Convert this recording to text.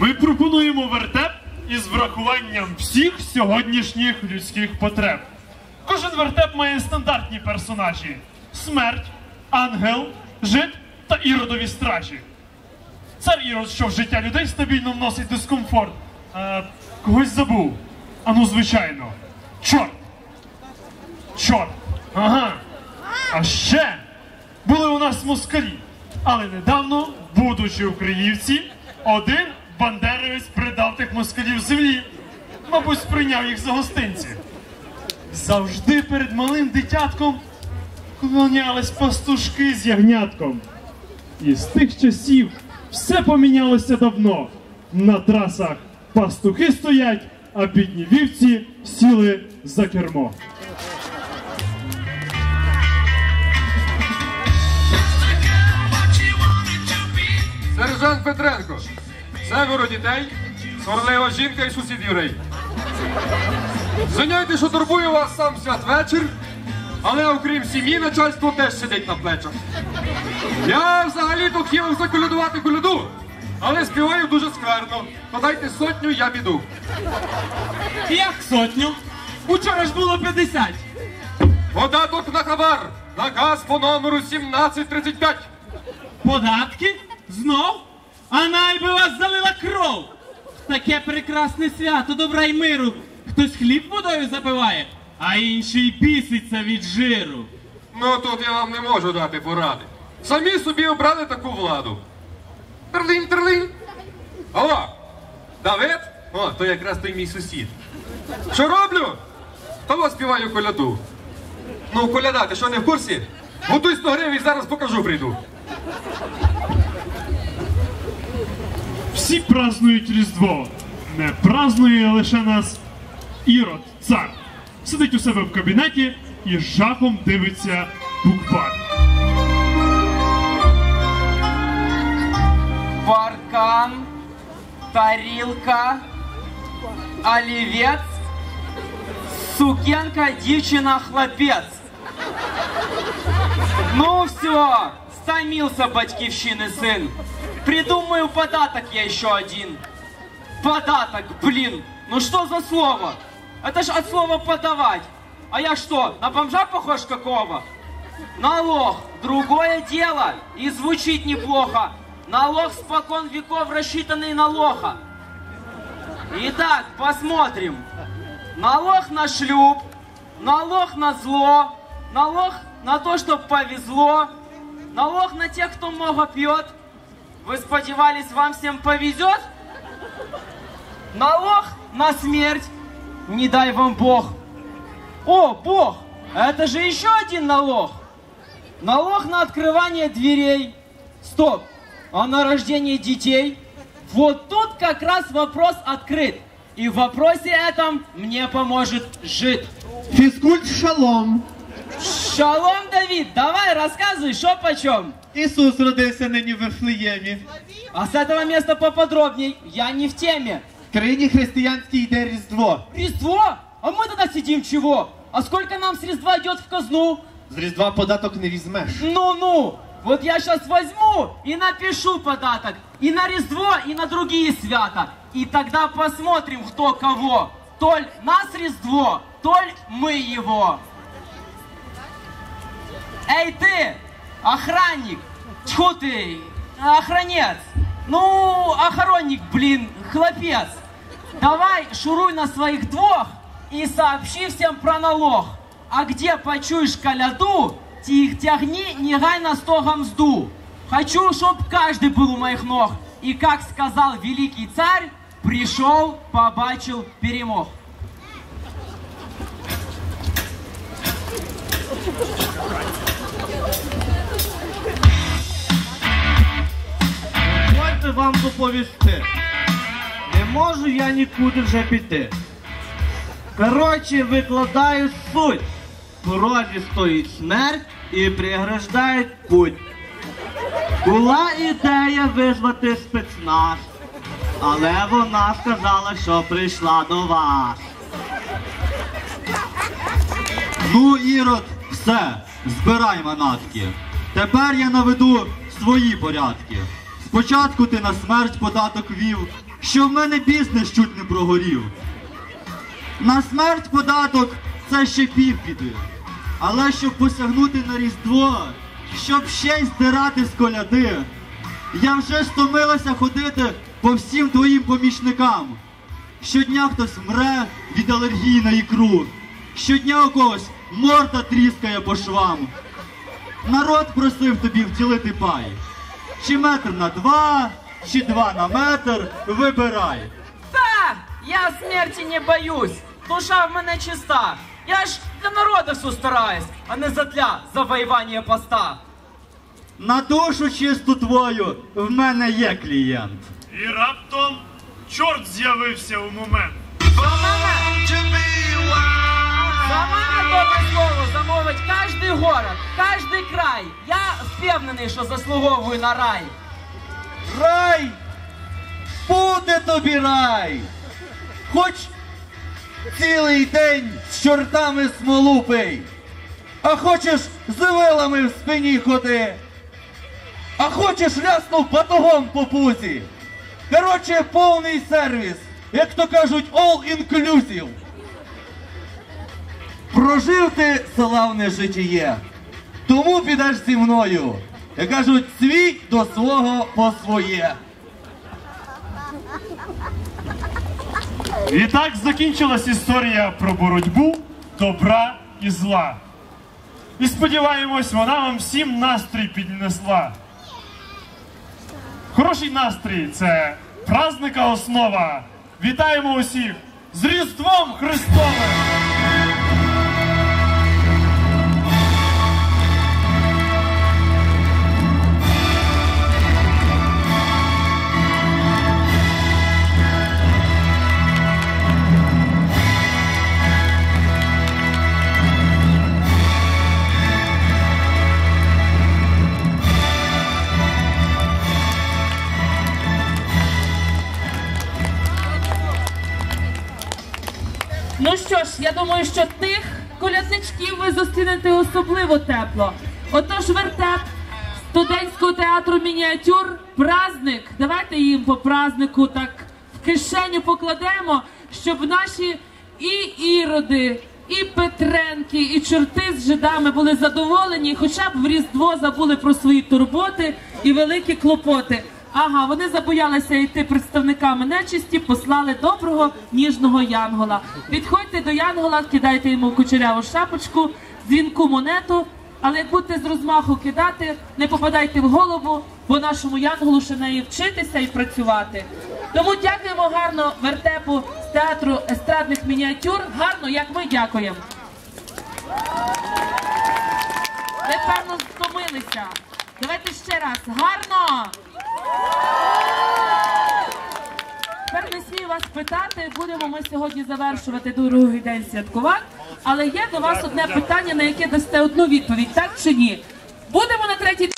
Ми пропонуємо вертеп із врахуванням всіх сьогоднішніх людських потреб. Кожен вертеп має стандартні персонажі: смерть, ангел, жит та іродові стражі. Цар Ірод, що в життя людей стабільно вносить дискомфорт. Е, когось забув. А ну, звичайно. Чорт. Чорт. Ага. А ще були у нас москалі. Але недавно, будучи українці, один бандерівець придав тих москалів землі. Мабуть, сприйняв їх за гостинці. Завжди перед малим дитятком клонялись пастушки з ягнятком. І з тих часів все помінялося давно. На трасах пастухи стоять, а бідні вівці сіли за кермо. Сержант Петренко. Семеро дітей, сварлива жінка і сусід Юрій. Звиняйте, що турбую вас сам святвечір, але окрім сім'ї, начальство теж сидить на плечах. Я взагалі-то хотів заколядувати коляду, але співаю дуже скверно. Подайте сотню, я піду. Як сотню? Учора ж було 50. Податок на хабар. Наказ по номеру 1735. Податки? Знов? А найби вас залила кров. Таке прекрасне свято добра й миру. Хтось хліб водою запиває, а інший біситься від жиру. Ну тут я вам не можу дати поради. Самі собі обрали таку владу. Терлинь, терлинь. Алло, Давид? О, то якраз той мій сусід. Що роблю? Того співаю коляду. Ну, коляда, ти що не в курсі? Готуй 100 гривень, зараз покажу, прийду. Всі празнують Різдво. Не празнує лише нас Ірод, цар. Сидить у себе в кабінеті і жахом дивиться буквар. Баркан, тарілка, олівець, сукенка, дівчина, хлопець. Ну все, стомился батьківщины сын. Придумаю податок я еще один. Податок, блин, ну что за слово? Это ж от слова подавать. А я что, на бомжа похож какого? Налог – другое дело и звучит неплохо. Налог спокон веков рассчитанный на лоха. Итак, посмотрим. Налог на шлюп, налог на зло, налог на то, что повезло, налог на тех, кто много пьет. Вы сподевались, вам всем повезет? Налог на смерть, не дай вам Бог. О, Бог, это же еще один налог. Налог на открывание дверей. Стоп, а на рождение детей? Вот тут как раз вопрос открыт. И в вопросе этом мне поможет жид. Фізкульт шалом. Шалом, Давид, давай рассказывай, что почем. Ісус родився нині в Вифлеємі. А с этого места поподробней, я не в теме. В країні християнській йде Різдво. Різдво? А мы тогда сидим чего? А сколько нам с Різдва идет в казну? З Різдва податок не візьмеш. Ну-ну, вот я сейчас возьму и напишу податок и на Різдво, и на другие свята. И тогда посмотрим, кто кого. Толь нас Різдво, толь мы его. Эй ты, охранник, тьфу ты, охранец, ну, охранник, блин, хлопец. Давай шуруй на своих двух и сообщи всем про налог. А где почуешь коляду, тих тягни, негай на сто гамзду. Хочу, чтоб каждый был у моих ног. И как сказал великий царь, пришел, побачил, перемог. Вам доповісти. Не можу я нікуди вже піти. Коротше, викладаю суть. Порозі стоїть смерть і преграждають путь. Була ідея визвати спецназ, але вона сказала, що прийшла до вас. Ну, Ірод, все, збирай манатки. Тепер я наведу свої порядки. Спочатку ти на смерть податок вів, що в мене бізнес чуть не прогорів. На смерть податок це ще півбіди. Але щоб посягнути на Різдво, щоб ще й здирати з коляди, я вже стомилася ходити по всім твоїм помічникам. Щодня хтось мре від алергії на ікру. Щодня у когось морда тріскає по швам. Народ просив тобі вділити пай. Чи метр на два, чи два на метр, вибирай. Та, я смерті не боюсь. Душа в мене чиста. Я ж для народу все стараюсь, а не задля завоювання поста. На душу чисту твою в мене є клієнт. І раптом чорт з'явився у момент. За мене добре слово замовить кожний город, кожний край. Я впевнений, що заслуговую на рай. Рай! Буде тобі рай! Хоч цілий день з чортами смолу пий, а хочеш з вилами в спині ходи, а хочеш ляснув батогом по пузі. Короче, повний сервіс, як то кажуть, all inclusive. Прожив ти славне житіє, тому підеш зі мною. Як кажуть, свій до свого по своє. І так закінчилась історія про боротьбу добра і зла. І сподіваємось, вона вам всім настрій піднесла. Хороший настрій це праздника основа. Вітаємо усіх з Різдвом Христовим! Що ж, я думаю, що тих колядничків ви зустрінете особливо тепло. Отож, вертеп студентського театру мініатюр, праздник. Давайте їм по празднику так в кишеню покладемо, щоб наші і іроди, і Петренки, і чорти з жидами були задоволені, хоча б в Різдво забули про свої турботи і великі клопоти. Ага, вони забоялися йти представниками нечисті, послали доброго ніжного янгола. Підходьте до янгола, кидайте йому кучеряву шапочку, дзвінку монету, але як будете з розмаху кидати, не попадайте в голову, бо нашому янголу ще неї вчитися і працювати. Тому дякуємо гарно вертепу з театру естрадних мініатюр. Гарно, як ми дякуємо. Ви певно стомилися. Давайте ще раз. Гарно! Тепер не смію вас питати, будемо ми сьогодні завершувати другий день святкувань, але є до вас одне питання, на яке дасте одну відповідь, так чи ні? Будемо на третій день